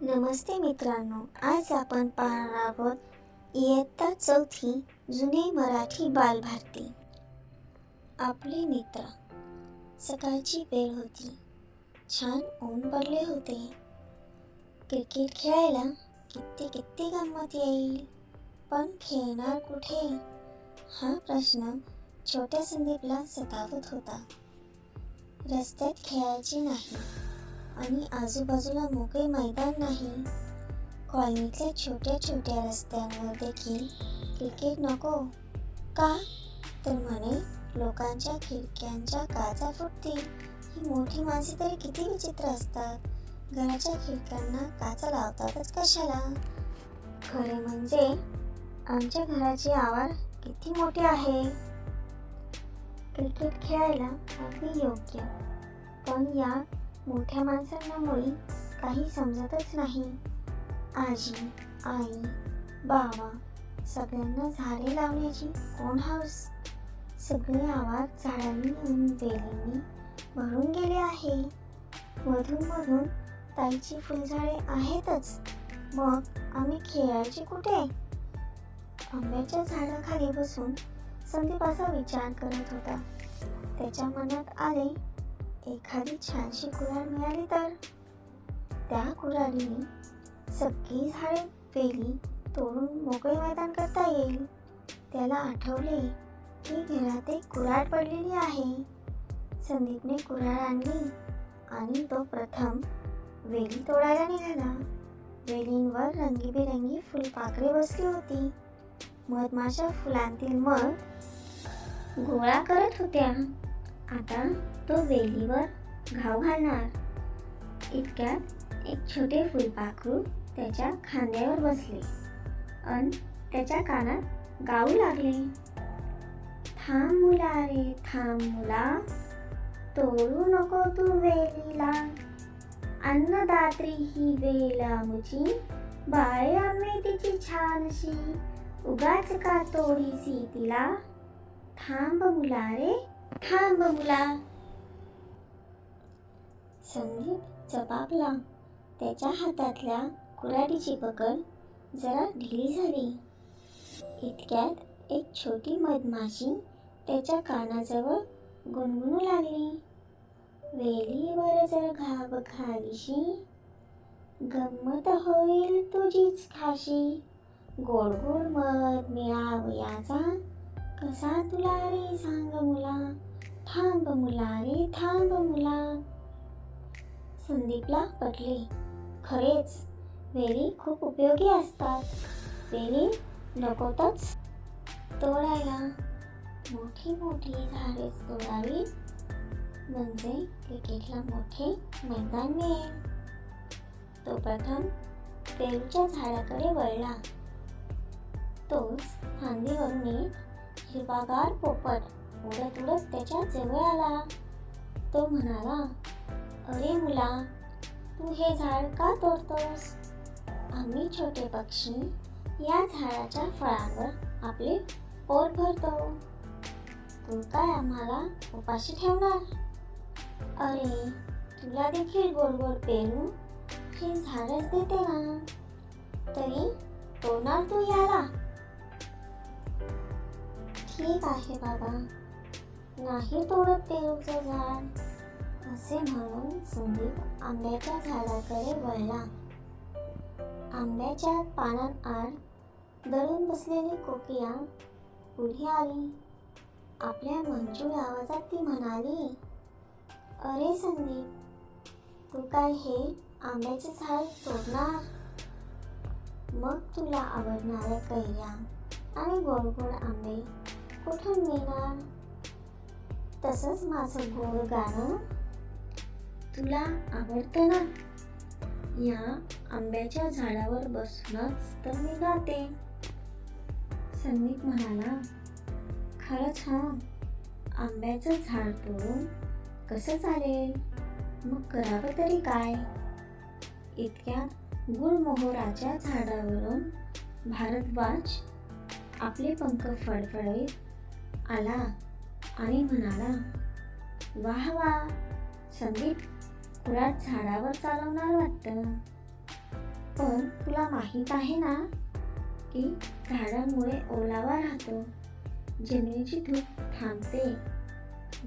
नमस्ते मित्रांनो आज आपण पाहणार आहोत इयत्ता चौथी जुने मराठी बालभारती. आपले मित्र सकाळची वेळ होती. छान ऊन पडले होते. क्रिकेट खेळायला किती किती गंमत येईल? पण खेळणार कुठे? हा प्रश्न छोट्या संदीपला सतावत होता. रस्त्यात खेळायचे नाही. आणि आजूबाजूला मोकळे मैदान नाही. कॉलनीतल्या छोट्या छोट्या रस्त्यांवर देखील क्रिकेट नको. का? तर म्हणे लोकांच्या खिडक्यांच्या काचा फुटतील ही मोठी माणसे तरी किती विचित्र असतात. घराच्या खिडक्यांना काचा लावतातच कशाला? खरे म्हणजे आमच्या घराची आवार किती मोठी आहे. क्रिकेट खेळायला अगदी योग्य. पण या मोठ्या माणसांना मुळी काही समजतच नाही. आजी आई बाबा सगळ्यांना झाडे लावण्याची कोण हाऊस सगळे आवाज झाडांनी आणि वेलींनी भरून गेले आहे. मधून मधून ताईची फुलझाडे आहेतच. मग आम्ही खेळायचे कुठे? आंब्याच्या झाडाखाली बसून संदीप असा विचार करत होता. त्याच्या मनात आले एखादी छानशी कुऱ्हाड मिळाली तर? त्या कुऱ्हाडीने सगळी झाडे वेली तोडून मोकळे मैदान करता येईल. त्याला आठवले की घरात एक कुऱ्हाड पडलेली आहे. संदीपने कुऱ्हाड आणली आणि तो प्रथम वेली तोडायला निघाला. वेलींवर रंगीबेरंगी फुलपाखरे बसली होती. मधमाशा फुलांतील मध गोळा करत होत्या. आता तो वेलीवर घाव घालणार. इतक्यात एक छोटे फुलपाखरू त्याच्या खांद्यावर बसले अन त्याच्या कानात गाऊ लागले. थांब मुला रे थांब मुला तोडू नको तू वेलीला. अन्नदात्री ही वेला मुची बाळे आम्ही तिची छानशी. उगाच का तोडीसी तिला? थांब मुला रे थांब मुला संदीप जबाबला. त्याच्या हातातल्या कुऱ्हाडीची पकड जरा ढिली झाली. इतक्यात एक छोटी मधमाशी त्याच्या कानाजवळ गुणगुणू लागली. वेलीवर जर घाब घालीशी गंमत होईल तुझीच खाशी. गोड गोड मध मिळाव याचा कसा तुला रे सांग मुला थांब मुला रे थांब मुला संदीपला पटले. खरेच वेली खूप उपयोगी असतात. वेली नकोतच. तोडायला. मोठी मोठी झाडे तोडावी. म्हणजे क्रिकेटला मोठे मैदान मिळेल. तो प्रथम पेरूच्या झाडाकडे वळला. तोच फांदीवरून एक हिरवागार पोपट उडत उडत त्याच्याजवळ आला. तो म्हणाला अरे मुला तू हे झाड का तोडतोस? आम्ही छोटे पक्षी या झाडाच्या फळांवर आपले पोट भरतो. तू काय आम्हाला उपाशी ठेवणार? अरे तुला देखील गोड गोड पेरू हे झाडच देते ना. तरी तोडणार तू याला ठीक आहे बाबा. नाही तोडत पेरूचं झाड. असे म्हणून संदीप आंब्याच्या झाडाकडे वळला. आंब्याच्या पानांआड दळून बसलेली कोकिया पुढे आली. आपल्या मंजूळ आवाजात ती म्हणाली अरे संदीप तू काय हे आंब्याचे झाड तोडणार? मग तुला आवडणाऱ्या कैऱ्या आणि गोड गोड आंबे कुठून मिळणार तसंच माझं गोड गाणं तुला आवडतं ना? या आंब्याच्या झाडावर बसूनच तर मी गाते. संदीप म्हणाला खरंच हा आंब्याचं झाड तोडून कसं चालेल? मग करावं तरी काय? इतक्यात गुळमोहराच्या झाडावरून भारद्वाज आपले पंख फडफडवीत आला आणि म्हणाला वाह वा संदीप तुला झाडावर चालवणार वाटतं. पण तुला माहीत आहे ना की झाडांमुळे ओलावा राहतो. जमिनीची धूप थांबते.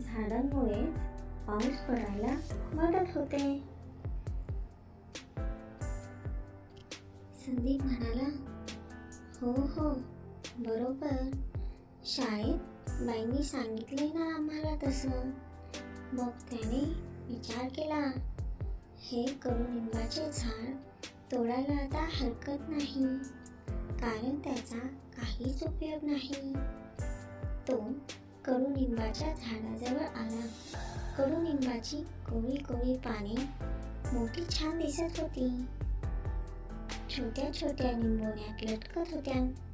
झाडांमुळे पाऊस पडायला मदत होते. संदीप म्हणाला हो हो बरोबर. शाळेत बाईंनी सांगितले ना आम्हाला तसं. मग त्याने विचार केला हे कडुलिंबाचे झाड तोडायला आता हरकत नाही कारण त्याचा काहीच उपयोग नाही. तो कडुलिंबाच्या झाडाजवळ आला. कडुलिंबाची कोळी कोळी पाने मोठी छान दिसत होती. छोट्या छोट्या निंबोण्यात लटकत होत्या.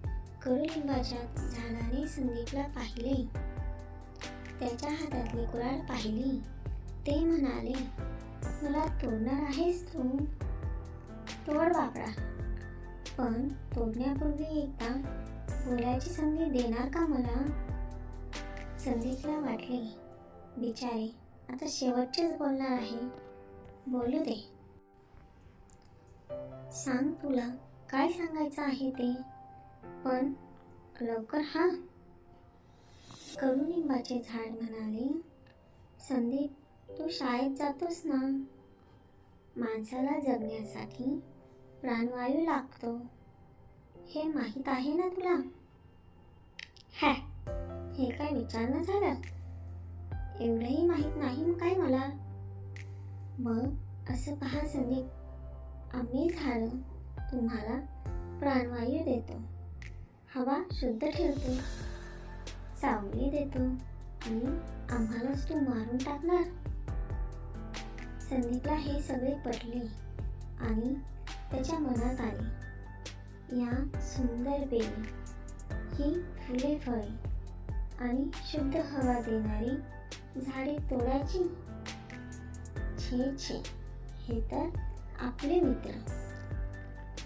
कडुलिंबाच्या झाडाने संदीपला पाहिले. त्याच्या हातातली कुराळ पाहिली. ते म्हणाले मला तोडणार आहेस तू? तोड बापडा. पण तोडण्यापूर्वी एकदा बोलायची संधी देणार का मला? संदीपला वाटले बिचारे आता शेवटचेच बोलणार आहे. बोलू दे. सांग तुला काय सांगायचं आहे ते? पण लवकर हा. कडुनिंबाचे झाड म्हणाले संदीप तू शाळेत जातोस ना? माणसाला जगण्यासाठी प्राणवायू लागतो. हे माहीत आहे ना तुला? हॅ हे काय विचारणं झालं? एवढंही माहीत नाही मग काय मला? मग असं पहा संदीप आम्ही झाडं तुम्हाला प्राणवायू देतो. हवा शुद्ध ठेवतो. सावली देतो. आणि आम्हालाच तू मारून टाकणार. संदीपला हे सगळे पटले आणि त्याच्या मनात आले. या सुंदर बेली ही फुले फळे आणि शुद्ध हवा देणारी झाडे तोडायची. छे छे हे तर आपले मित्र.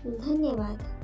धन्यवाद.